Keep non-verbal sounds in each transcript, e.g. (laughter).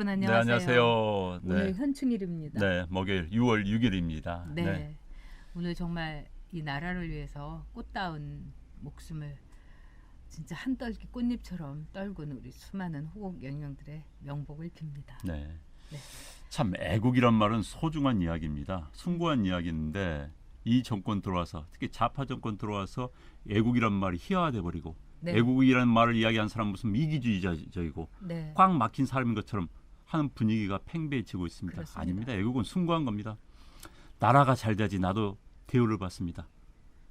여러분 네, 안녕하세요. 안녕하세요. 오늘 네. 현충일입니다. 네, 목요일 6월 6일입니다. 네. 오늘 정말 이 나라를 위해서 꽃다운 목숨을 진짜 한 떨기 꽃잎처럼 떨군 우리 수많은 호국 영령들의 명복을 빕니다. 네. 네. 참 애국이란 말은 소중한 이야기입니다. 숭고한 이야기인데 이 정권 들어와서 특히 좌파 정권 들어와서 애국이란 말이 희화화돼 버리고 네. 애국이라는 말을 이야기한 사람 무슨 미기주의자이고 네. 꽉 막힌 사람인 것처럼 하는 분위기가 팽배해지고 있습니다. 그렇습니다. 아닙니다. 애국은 숭고한 겁니다. 나라가 잘 돼야지 나도 대우를 받습니다.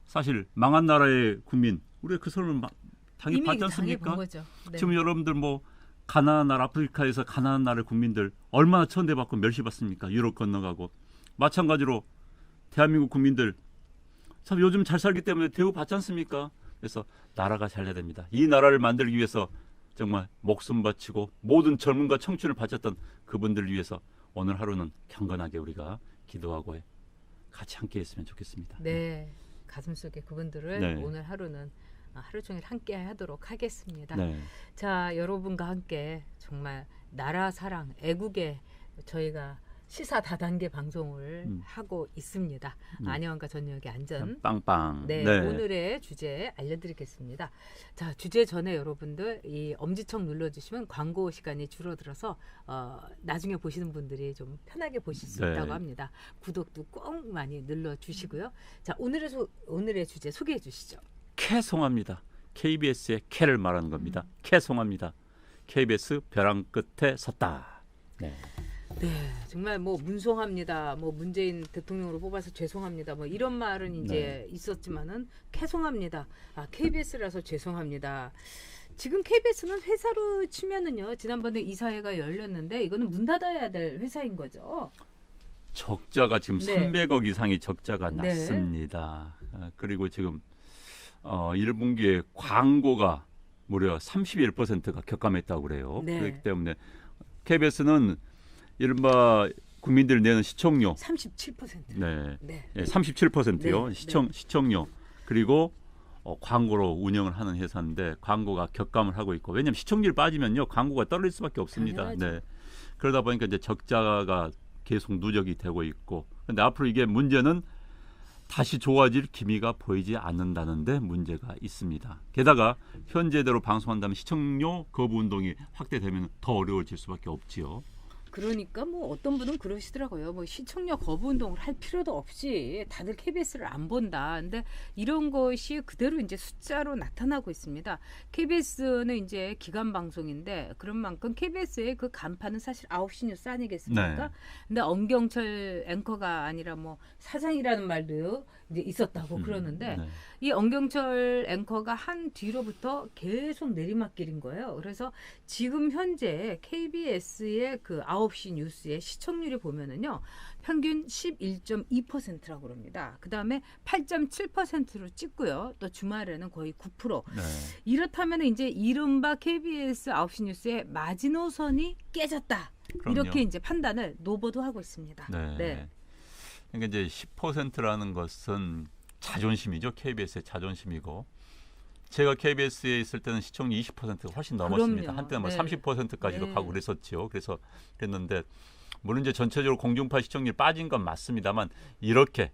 사실 망한 나라의 국민 우리가 그 이미 받지 당해본 않습니까? 네. 지금 여러분들 뭐 가나안 나라 아프리카에서 가나안 나라의 국민들 얼마나 천대받고 멸시받습니까? 유럽 건너가고 마찬가지로 대한민국 국민들 참 요즘 잘 살기 때문에 대우 받지 않습니까? 그래서 나라가 잘 돼야 됩니다. 이 나라를 만들기 위해서 정말 목숨 바치고 모든 젊음과 청춘을 바쳤던 그분들을 위해서 오늘 하루는 경건하게 우리가 기도하고 같이 함께 했으면 좋겠습니다. 네. 가슴 속에 그분들을 네. 오늘 하루는 하루 종일 함께 하도록 하겠습니다. 네. 자, 여러분과 함께 정말 나라 사랑, 애국에 저희가 시사 다단계 방송을 음. 하고 있습니다. 음. 안녕과 전역의 안전. 빵빵. 네, 오늘의 주제 알려드리겠습니다. 자, 주제 전에 여러분들 이 엄지척 눌러주시면 광고 시간이 줄어들어서 어, 나중에 보시는 분들이 좀 편하게 보실 수 네. 있다고 합니다. 구독도 꼭 많이 눌러주시고요. 자, 오늘의 소, 오늘의 주제 소개해 주시죠. 캐송합니다. KBS의 캐를 말하는 겁니다. 음. 캐송합니다. KBS 벼랑 끝에 섰다. 네. 네, 정말 뭐 문송합니다. 뭐 문재인 대통령으로 뽑아서 죄송합니다. 뭐 이런 말은 이제 있었지만은 캐송합니다. 아 KBS라서 죄송합니다. 지금 KBS는 회사로 치면은요. 지난번에 이사회가 열렸는데 이거는 문 닫아야 될 회사인 거죠. 적자가 지금 네. 300억 이상의 적자가 네. 났습니다. 아, 그리고 지금 어, 1분기에 광고가 무려 31%가 격감했다고 그래요. 네. 그렇기 때문에 KBS는 이른바 국민들 내는 시청료 37%. 네. 네. 예, 37%요. 네, 시청 시청료 그리고 어, 광고로 운영을 하는 회사인데 광고가 격감을 하고 있고 왜냐하면 시청률 빠지면요 광고가 떨어질 수밖에 없습니다. 당연하죠. 네. 그러다 보니까 이제 적자가 계속 누적이 되고 있고 근데 앞으로 이게 문제는 다시 좋아질 기미가 보이지 않는다는데 문제가 있습니다. 게다가 현재대로 방송한다면 시청료 거부 운동이 확대되면 더 어려워질 수밖에 없지요. 그러니까 뭐 어떤 분은 그러시더라고요. 뭐 시청료 거부 운동을 할 필요도 없이 다들 KBS를 안 본다. 근데 이런 것이 그대로 이제 숫자로 나타나고 있습니다. KBS는 이제 기간 방송인데 그런 만큼 KBS의 그 간판은 사실 9시 뉴스 아니겠습니까? 네. 근데 엄경철 앵커가 아니라 뭐 사장이라는 말도 이제 있었다고 음, 그러는데 네. 이 엄경철 앵커가 한 뒤로부터 계속 내리막길인 거예요. 그래서 지금 현재 KBS의 그 9시 뉴스의 시청률이 보면은요. 평균 11.2%라고 그럽니다. 그다음에 8.7%로 찍고요. 또 주말에는 거의 9%. 네. 이렇다면 이제 이른바 KBS 9시 뉴스의 마지노선이 깨졌다. 그럼요. 이렇게 이제 판단을 노보도 하고 있습니다. 네. 네. 그러니까 이제 10%라는 것은 자존심이죠. KBS의 자존심이고. 제가 KBS에 있을 때는 시청률 20%가 훨씬 넘었습니다. 그럼요. 한때는 뭐 네. 30%까지도 네. 가고 그랬었지요. 그래서 그랬는데 물론 이제 전체적으로 공중파 시청률이 빠진 건 맞습니다만 이렇게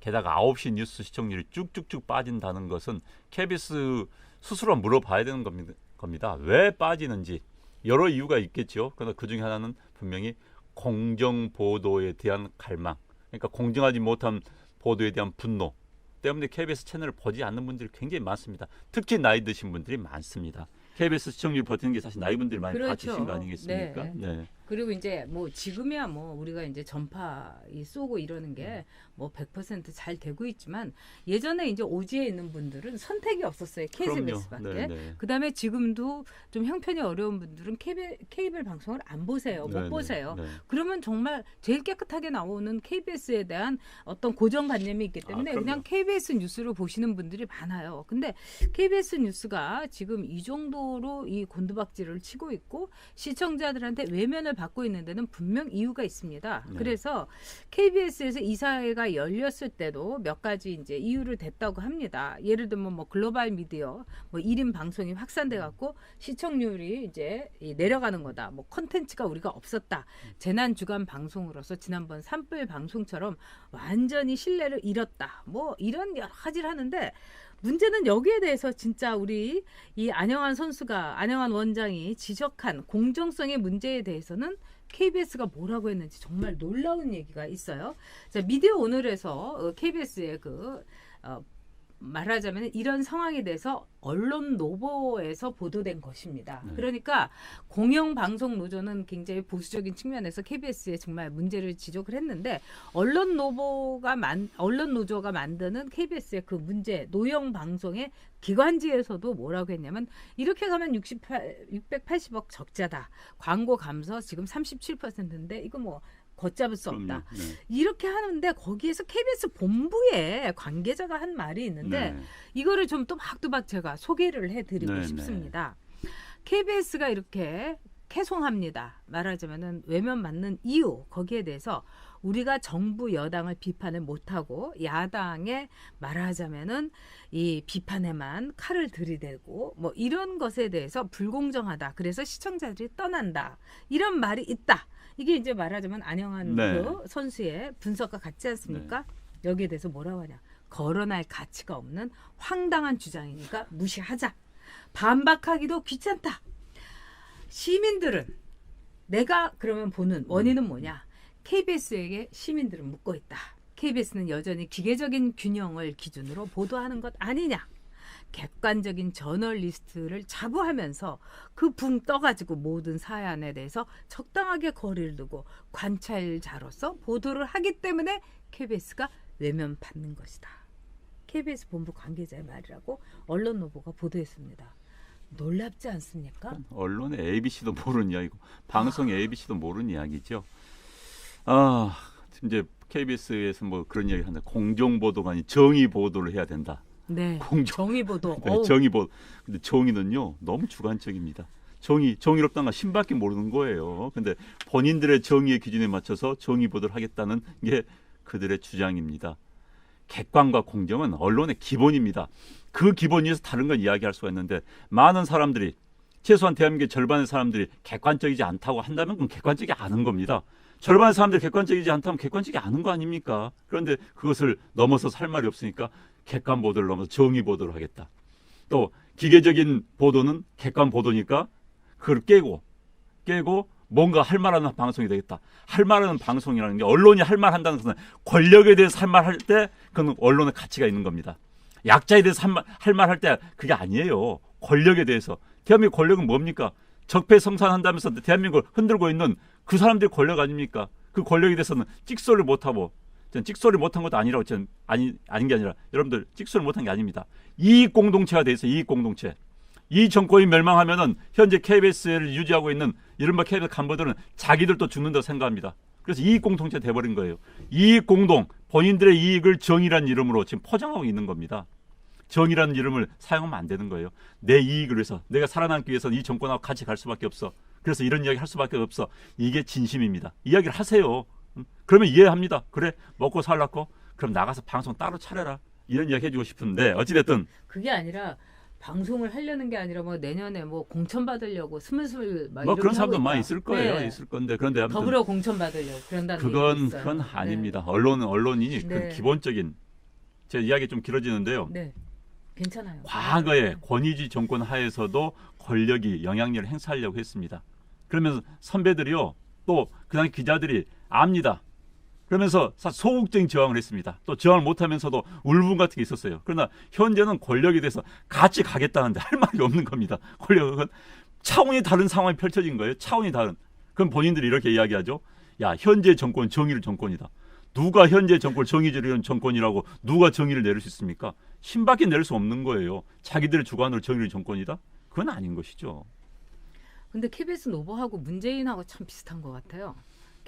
게다가 9시 뉴스 시청률이 쭉쭉쭉 빠진다는 것은 KBS 스스로 물어봐야 되는 겁니다. 겁니다. 왜 빠지는지 여러 이유가 있겠죠. 그러나 그 중에 하나는 분명히 공정 보도에 대한 갈망, 그러니까 공정하지 못한 보도에 대한 분노 때문에 KBS 채널을 보지 않는 분들이 굉장히 많습니다. 특히 나이 드신 분들이 많습니다. KBS 시청률 버티는 게 사실 나이 분들이 많이 그렇죠. 봐주신 거 아니겠습니까? 네. 네. 그리고 이제 뭐 지금이야 뭐 우리가 이제 전파 이 쏘고 이러는 게 뭐 100%잘 되고 있지만 예전에 이제 오지에 있는 분들은 선택이 없었어요. KBS밖에. 네, 네. 그다음에 지금도 좀 형편이 어려운 분들은 케이블, 케이블 방송을 안 보세요. 못 네, 네, 보세요. 네. 그러면 정말 제일 깨끗하게 나오는 KBS에 대한 어떤 고정관념이 있기 때문에 아. 그냥 KBS 뉴스를 보시는 분들이 많아요. 근데 KBS 뉴스가 지금 이 정도로 이 곤두박질을 치고 있고 시청자들한테 외면을 받고 있는 데는 분명 이유가 있습니다. 네. 그래서 KBS에서 이사회가 열렸을 때도 몇 가지 이제 이유를 댔다고 합니다. 예를 들면 뭐 글로벌 미디어 뭐 1인 방송이 확산돼 갖고 시청률이 이제 이 내려가는 거다. 뭐 콘텐츠가 우리가 없었다. 재난 주간 방송으로서 지난번 산불 방송처럼 완전히 신뢰를 잃었다. 뭐 이런 여러 가지를 하는데 문제는 여기에 대해서 진짜 우리 이 안영환 선수가 안영환 원장이 지적한 공정성의 문제에 대해서는 KBS가 뭐라고 했는지 정말 놀라운 얘기가 있어요. 자, 미디어 오늘에서 KBS의 그 어, 말하자면 이런 상황에 대해서 언론 노보에서 보도된 것입니다. 네. 그러니까 공영 방송 노조는 굉장히 보수적인 측면에서 KBS에 정말 문제를 지적을 했는데 언론 노보가 만 언론 노조가 만드는 KBS의 그 문제 노영 방송의 기관지에서도 뭐라고 했냐면 이렇게 가면 68 680억 적자다. 광고 감소 지금 37%인데 이거 뭐 걷잡을 수 없다. 네. 이렇게 하는데 거기에서 KBS 본부에 관계자가 한 말이 있는데 네. 이거를 좀 또박또박 제가 소개를 해드리고 네, 싶습니다. KBS가 이렇게 캐송합니다. 말하자면은 외면 맞는 이유 거기에 대해서 우리가 정부 여당을 비판을 못하고 야당에 말하자면은 이 비판에만 칼을 들이대고 뭐 이런 것에 대해서 불공정하다. 그래서 시청자들이 떠난다. 이런 말이 있다. 이게 이제 말하자면 안영환 네. 그 선수의 분석과 같지 않습니까? 여기에 대해서 뭐라고 하냐? 거론할 가치가 없는 황당한 주장이니까 무시하자. 반박하기도 귀찮다. 시민들은 내가 그러면 보는 원인은 뭐냐? KBS에게 시민들은 묻고 있다. KBS는 여전히 기계적인 균형을 기준으로 보도하는 것 아니냐? 객관적인 저널리스트를 자부하면서 그 붕 떠가지고 모든 사안에 대해서 적당하게 거리를 두고 관찰자로서 보도를 하기 때문에 KBS가 외면 받는 것이다. KBS 본부 관계자의 말이라고 언론 노보가 보도했습니다. 놀랍지 않습니까? 언론의 ABC도 모르는 이야기고 방송의 ABC도 모르는 이야기죠. 아 이제 KBS에서 뭐 그런 이야기 한다. 공정 보도가 아닌 정의 보도를 해야 된다. 네. 공정 정의 보도. (laughs) 네, 어우, 정의 보도. 근데 정의는요 너무 주관적입니다. 정의 정의롭다는 건 신밖에 모르는 거예요. 근데 본인들의 정의의 기준에 맞춰서 정의 보도를 하겠다는 게 그들의 주장입니다. 객관과 공정은 언론의 기본입니다. 그 기본 위에서 다른 건 이야기할 수가 있는데 많은 사람들이 최소한 대한민국의 절반의 사람들이 객관적이지 않다고 한다면 그건 객관적이 않은 겁니다. 절반의 사람들이 객관적이지 않다면 객관적이 않은 거 아닙니까? 그런데 그것을 넘어서 살 말이 없으니까 객관 보도를 넘어서 정의 보도를 하겠다. 또 기계적인 보도는 객관 보도니까 그걸 깨고 깨고 뭔가 할 말하는 방송이 되겠다. 할 말하는 방송이라는 게 언론이 할말 한다는 것은 권력에 대해서 할 말 할 때 그건 언론의 가치가 있는 겁니다. 약자에 대해서 할 말 할 때 그게 아니에요. 권력에 대해서 대한민국 권력은 뭡니까? 적폐성산한다면서 대한민국을 흔들고 있는 그 사람들이 권력 아닙니까? 그 권력에 대해서는 찍소리를 못하고 전 찍소리 못한 것도 아니라고 저는 아니 아닌 게 아니라 여러분들 찍소리 못한 게 아닙니다. 이익 공동체가 돼 있어 이익 공동체. 이 정권이 멸망하면은 현재 KBS를 유지하고 있는 이른바 KBS 간부들은 자기들도 죽는다고 생각합니다. 그래서 이익 공동체 돼버린 거예요. 이익 공동 본인들의 이익을 정의란 이름으로 지금 포장하고 있는 겁니다. 정의라는 이름을 사용하면 안 되는 거예요. 내 이익을 위해서 내가 살아남기 위해서 이 정권하고 같이 갈 수밖에 없어. 그래서 이런 이야기 할 수밖에 없어. 이게 진심입니다. 이야기를 하세요. 음? 그러면 이해합니다. 그래 먹고 살라고 그럼 나가서 방송 따로 차려라. 이런 이야기 해주고 싶은데 어찌됐든 그게 아니라 방송을 하려는 게 아니라 뭐 내년에 뭐 공천 받으려고 스물스물 막 뭐 이렇게 그런 사람도 하고 많이 있다. 있을 거예요. 네. 있을 건데 그런데 아무튼 더불어 공천 받으려고 그런다는 그건 얘기가 있어요. 그건 아닙니다. 언론은 언론이 그 네. 기본적인 제 이야기 좀 길어지는데요. 네. 네. 괜찮아요. 과거에 권위주의 정권 하에서도 권력이 영향력을 행사하려고 했습니다. 그러면서 선배들이요, 또 그다음에 기자들이 압니다. 그러면서 사- 소극적인 저항을 했습니다. 또 저항을 못하면서도 울분 같은 게 있었어요. 그러나 현재는 권력에 대해서 같이 가겠다는데 할 말이 없는 겁니다. 권력은 차원이 다른 상황이 펼쳐진 거예요. 차원이 다른. 그럼 본인들이 이렇게 이야기하죠. 야, 현재 정권 정의를 정권이다. 누가 현재 정권 정의를 정권이라고 누가 정의를 내릴 수 있습니까? 신밖에 낼수 없는 거예요. 자기들의 주관으로 정의를 정권이다? 그건 아닌 것이죠. 근데 KBS 노보하고 문재인하고 참 비슷한 것 같아요.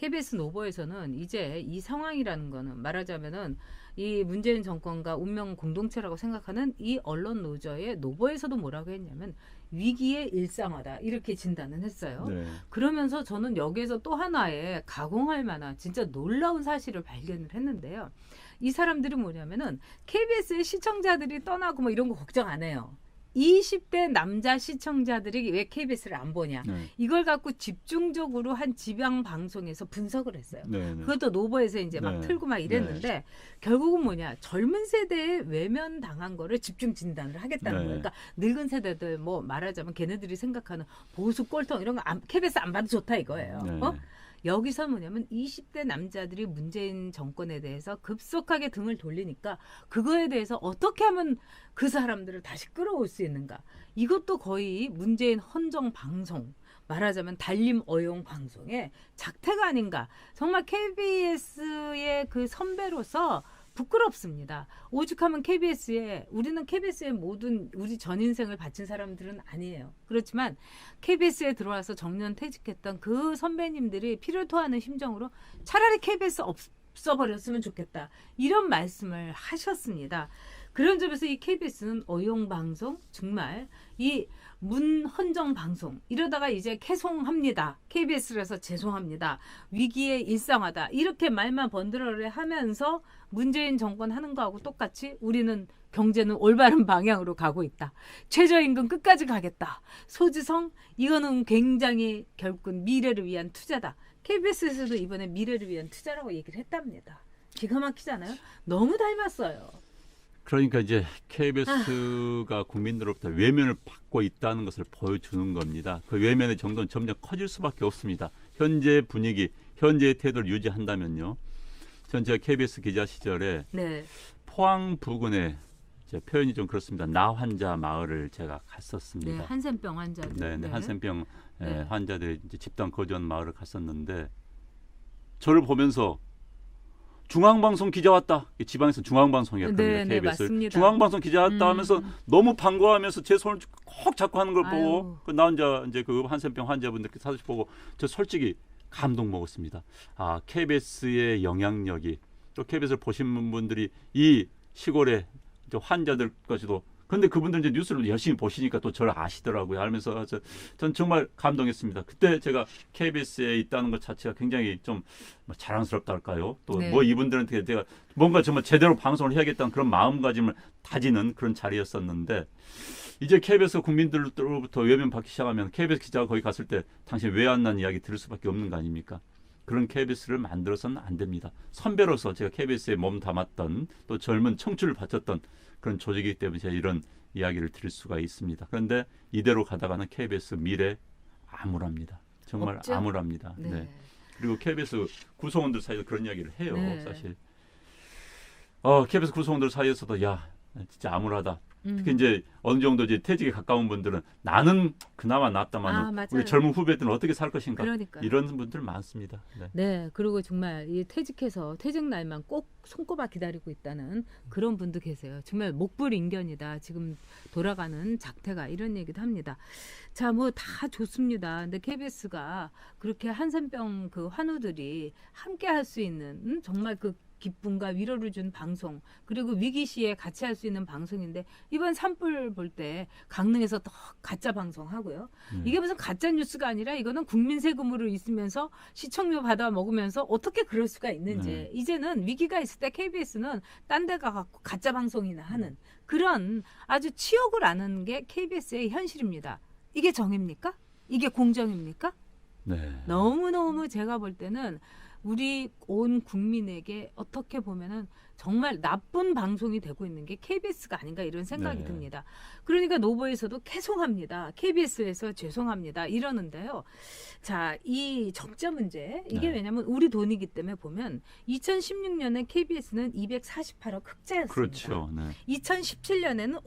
KBS 노버에서는 이제 이 상황이라는 거는 말하자면은 이 문재인 정권과 운명 공동체라고 생각하는 이 언론 노조의 노버에서도 뭐라고 했냐면 위기의 일상화다 이렇게 진단을 했어요. 네. 그러면서 저는 여기에서 또 하나의 가공할 만한 진짜 놀라운 사실을 발견을 했는데요. 이 사람들이 뭐냐면은 KBS의 시청자들이 떠나고 뭐 이런 거 걱정 안 해요. 20대 남자 시청자들이 왜 KBS를 안 보냐. 네. 이걸 갖고 집중적으로 한 지방 방송에서 분석을 했어요. 네. 네. 그것도 노버에서 이제 막 네. 틀고 막 이랬는데 결국은 뭐냐 젊은 세대에 외면 당한 거를 집중 진단을 하겠다는 네. 거예요. 그러니까 늙은 세대들 뭐 말하자면 걔네들이 생각하는 보수 꼴통 이런 거 안, KBS 안 봐도 좋다 이거예요. 네. 어? 여기서 뭐냐면 20대 남자들이 문재인 정권에 대해서 급속하게 등을 돌리니까 그거에 대해서 어떻게 하면 그 사람들을 다시 끌어올 수 있는가. 이것도 거의 문재인 헌정 방송 말하자면 달림 어용 방송의 작태가 아닌가. 정말 KBS의 그 선배로서 부끄럽습니다. 오죽하면 KBS에 우리는 KBS의 모든 우리 전 인생을 바친 사람들은 아니에요. 그렇지만 KBS에 들어와서 정년 퇴직했던 그 선배님들이 피를 토하는 심정으로 차라리 KBS 없어버렸으면 좋겠다. 이런 말씀을 하셨습니다. 그런 점에서 이 KBS는 어용 방송 정말 이 문헌정 방송 이러다가 이제 캐송합니다. KBS라서 죄송합니다. 위기의 일상화다. 이렇게 말만 번들어를 하면서 문재인 정권 하는 거하고 똑같이 우리는 경제는 올바른 방향으로 가고 있다. 최저임금 끝까지 가겠다. 소지성 이거는 굉장히 결국은 미래를 위한 투자다. KBS에서도 이번에 미래를 위한 투자라고 얘기를 했답니다. 기가 막히잖아요. 너무 닮았어요. 그러니까 이제 KBS가 국민들로부터 외면을 받고 있다는 것을 보여주는 겁니다. 그 외면의 정도는 점점 커질 수밖에 없습니다. 현재 분위기, 현재의 태도를 유지한다면요. 전 제가 KBS 기자 시절에 네. 포항 부근에 제 표현이 좀 그렇습니다. 나 환자 마을을 제가 네, 갔었습니다. 한센병 환자들. 네, 네, 한센병 예, 네. 환자들이 집단 거주한 마을을 갔었는데 저를 보면서 중앙방송 기자 왔다. 지방에서 중앙방송이었거든요. 네, 네, KBS. 맞습니다. 중앙방송 기자 왔다 음. 하면서 너무 반가워하면서 제 손을 꼭 잡고 하는 걸 아유. 보고 그나 혼자 이제 그 한센병 환자분들께 사실 보고 저 솔직히 감동 먹었습니다. 아 KBS의 영향력이 또 KBS를 보신 분들이 이 시골의 환자들까지도 근데 그분들 이제 뉴스를 열심히 보시니까 또 저를 아시더라고요. 알면서 저, 전 정말 감동했습니다. 그때 제가 KBS에 있다는 것 자체가 굉장히 좀뭐 자랑스럽다 할까요? 또 네. 뭐 이분들한테 제가 뭔가 정말 제대로 방송을 해야겠다는 그런 마음가짐을 다지는 그런 자리였었는데 이제 KBS 국민들로부터 외면 받기 시작하면 KBS 기자가 거기 갔을 때 당신 왜 안 난 이야기 들을 수밖에 없는 거 아닙니까? 그런 KBS를 만들어서는 안 됩니다. 선배로서 제가 KBS에 몸 담았던 또 젊은 청춘을 바쳤던 그런 조직이기 때문에 제가 이런 이야기를 드릴 수가 있습니다. 그런데 이대로 가다가는 KBS 미래 암울합니다. 정말 없죠? 암울합니다. 네. 네. 그리고 KBS 구성원들 사이에서 그런 이야기를 해요. 네. 사실. 어, KBS 구성원들 사이에서도 야 진짜 암울하다. 음. 특히 이제 어느 정도 이제 퇴직에 가까운 분들은 나는 그나마 낫다만 아. 우리 젊은 후배들은 어떻게 살 것인가 그러니까요. 이런 분들 많습니다. 네. 네, 그리고 정말 이 퇴직해서 퇴직 날만 꼭 손꼽아 기다리고 있다는 그런 분도 계세요. 정말 목불인견이다. 지금 돌아가는 작태가 이런 얘기도 합니다. 자, 뭐 다 좋습니다. 근데 KBS가 그렇게 한센병 그 환우들이 함께 할 수 있는 음, 정말 그 기쁨과 위로를 준 방송 그리고 위기 시에 같이 할 수 있는 방송인데 이번 산불 볼 때 강릉에서 또 가짜 방송 하고요. 음. 이게 무슨 가짜 뉴스가 아니라 이거는 국민 세금으로 있으면서 시청료 받아 먹으면서 어떻게 그럴 수가 있는지 네. 이제는 위기가 있을 때 KBS는 딴 데 가갖고 가짜 방송이나 하는 그런 아주 치욕을 아는 게 KBS의 현실입니다. 이게 정입니까? 이게 공정입니까? 네. 너무너무 제가 볼 때는 우리 온 국민에게 어떻게 보면은 정말 나쁜 방송이 되고 있는 게 KBS가 아닌가 이런 생각이 네. 듭니다. 그러니까 노보에서도 죄송합니다. KBS에서 죄송합니다. 이러는데요. 자, 이 적자 문제 이게 네. 왜냐면 우리 돈이기 때문에 보면 2016년에 KBS는 248억 흑자였습니다. 그렇죠. 네. 2017년에는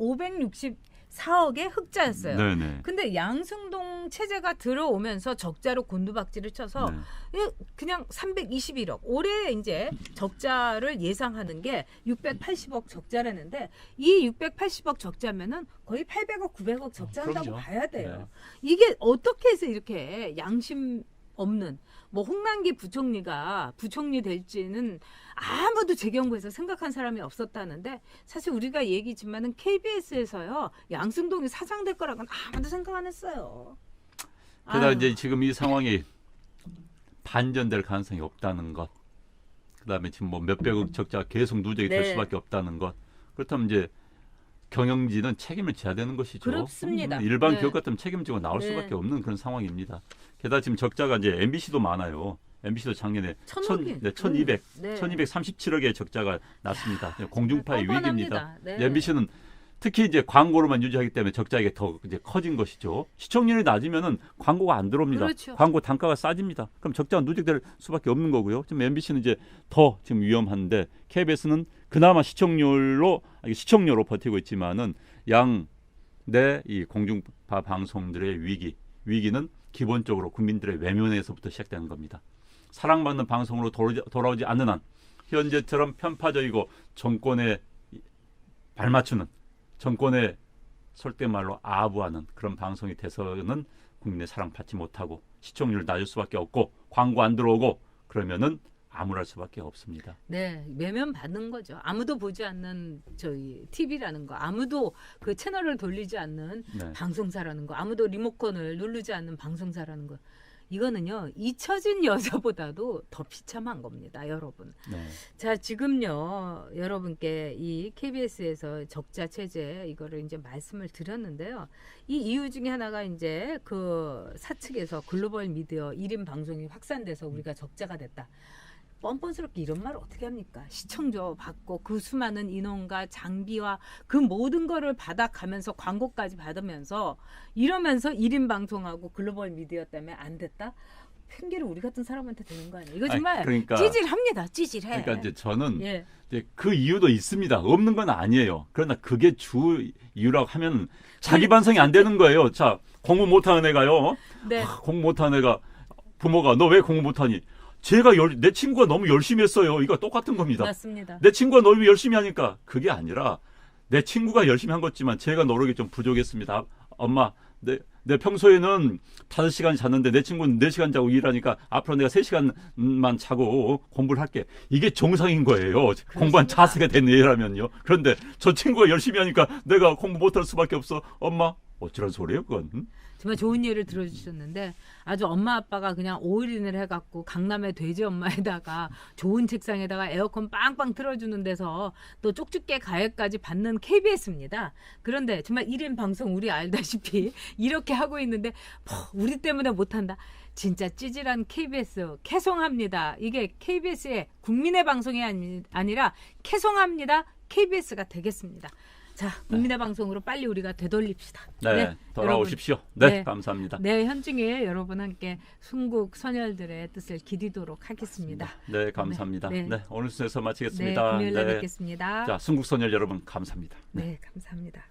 564억의 흑자였어요. 네, 네. 근데 양승동 체제가 들어오면서 적자로 곤두박질을 쳐서 네. 예, 그냥 321억. 올해 이제 적자를 예상하는 게 680억 적자라는데 이 680억 적자면은 거의 800억, 900억 적자한다고 그럼요. 봐야 돼요. 네. 이게 어떻게 해서 이렇게 양심 없는 뭐 홍남기 부총리가 부총리 될지는 아무도 재경부에서 생각한 사람이 없었다는데 사실 우리가 얘기지만은 KBS에서요 양승동이 사장 될 거라고는 아무도 생각 안 했어요. 게다가 아유, 이제 지금 이 상황이 반전될 가능성이 없다는 것. 그다음에 지금 뭐 몇백억 적자가 계속 누적이 될 네. 수밖에 없다는 것. 그렇다면 이제 경영진은 책임을 져야 되는 것이죠. 그렇습니다. 음, 일반 네. 기업 같으면 책임지고 나올 네. 수밖에 없는 그런 상황입니다. 게다가 지금 적자가 이제 MBC도 많아요. MBC도 작년에 천억이. 네, 1200, 네. 1237억의 적자가 났습니다. 공중파의 뻔뻔합니다. 위기입니다. 네. MBC는 특히 이제 광고로만 유지하기 때문에 적자가 더 이제 커진 것이죠. 시청률이 낮으면은 광고가 안 들어옵니다. 그렇죠. 광고 단가가 싸집니다. 그럼 적자가 누적될 수밖에 없는 거고요. 지금 MBC는 이제 더 지금 위험한데 KBS는 그나마 시청률로 아니, 시청률로 버티고 있지만은 양 내 이 공중파 방송들의 위기 위기는 기본적으로 국민들의 외면에서부터 시작되는 겁니다. 사랑받는 방송으로 돌아오지, 않는 한 현재처럼 편파적이고 정권에 발맞추는 정권의 설대 말로 아부하는 그런 방송이 돼서는 국민의 사랑 받지 못하고 시청률 낮을 수밖에 없고 광고 안 들어오고 그러면은 암울할 수밖에 없습니다. 네, 매면 받는 거죠. 아무도 보지 않는 저희 TV라는 거, 아무도 그 채널을 돌리지 않는 네. 방송사라는 거, 아무도 리모컨을 누르지 않는 방송사라는 거. 이거는요, 잊혀진 여자보다도 더 비참한 겁니다, 여러분. 네. 자, 지금요, 여러분께 이 KBS에서 적자 체제 이거를 이제 말씀을 드렸는데요. 이 이유 중에 하나가 이제 그 사측에서 글로벌 미디어 1인 방송이 확산돼서 우리가 적자가 됐다. 뻔뻔스럽게 이런 말 어떻게 합니까? 시청조 받고 그 수많은 인원과 장비와 그 모든 거를 받아가면서 광고까지 받으면서 이러면서 1인 방송하고 글로벌 미디어 때문에 안 됐다? 핑계를 우리 같은 사람한테 되는 거 아니에요? 이거 아니, 정말 그러니까 찌질합니다. 찌질해. 그러니까 이제 저는 예. 이제 그 이유도 있습니다. 없는 건 아니에요. 그러나 그게 주 이유라고 하면 자기 반성이 안 되는 거예요. 자, 공부 못하는 애가요. 네. 아, 공부 못하는 애가 부모가 너 왜 공부 못하니? 제가 열, 내 친구가 너무 열심히 했어요. 이거 똑같은 겁니다. 맞습니다. 내 친구가 너무 열심히 하니까 그게 아니라 내 친구가 열심히 한 거지만 제가 노력이 좀 부족했습니다. 엄마, 내, 내 평소에는 5시간 잤는데 내 친구는 4시간 자고 일하니까 앞으로 내가 3시간만 자고 공부를 할게. 이게 정상인 거예요. 공부한 자세가 된 애라면요. 그런데 저 친구가 열심히 하니까 내가 공부 못할 수밖에 없어. 엄마, 어찌란 소리예요, 그건? 응? 정말 좋은 예를 들어주셨는데 아주 엄마 아빠가 그냥 올인을 해갖고 강남의 돼지 엄마에다가 좋은 책상에다가 에어컨 빵빵 틀어주는 데서 또 쪽집게 가액까지 받는 KBS입니다. 그런데 정말 1인 방송 우리 알다시피 (laughs) 이렇게 하고 있는데 뭐 우리 때문에 못한다. 진짜 찌질한 KBS 캐송합니다. 이게 KBS의 국민의 방송이 아니, 아니라 캐송합니다. KBS가 되겠습니다. 자, 국민의 네. 방송으로 빨리 우리가 되돌립시다. 네, 네 돌아오십시오. 네, 네, 감사합니다. 네, 현중에 여러분 함께 순국 선열들의 뜻을 기리도록 하겠습니다. 네, 감사합니다. 네, 네 오늘 순에서 네, 마치겠습니다. 네, 금요일에 뵙겠습니다. 자, 순국 선열 여러분 감사합니다. 네 감사합니다.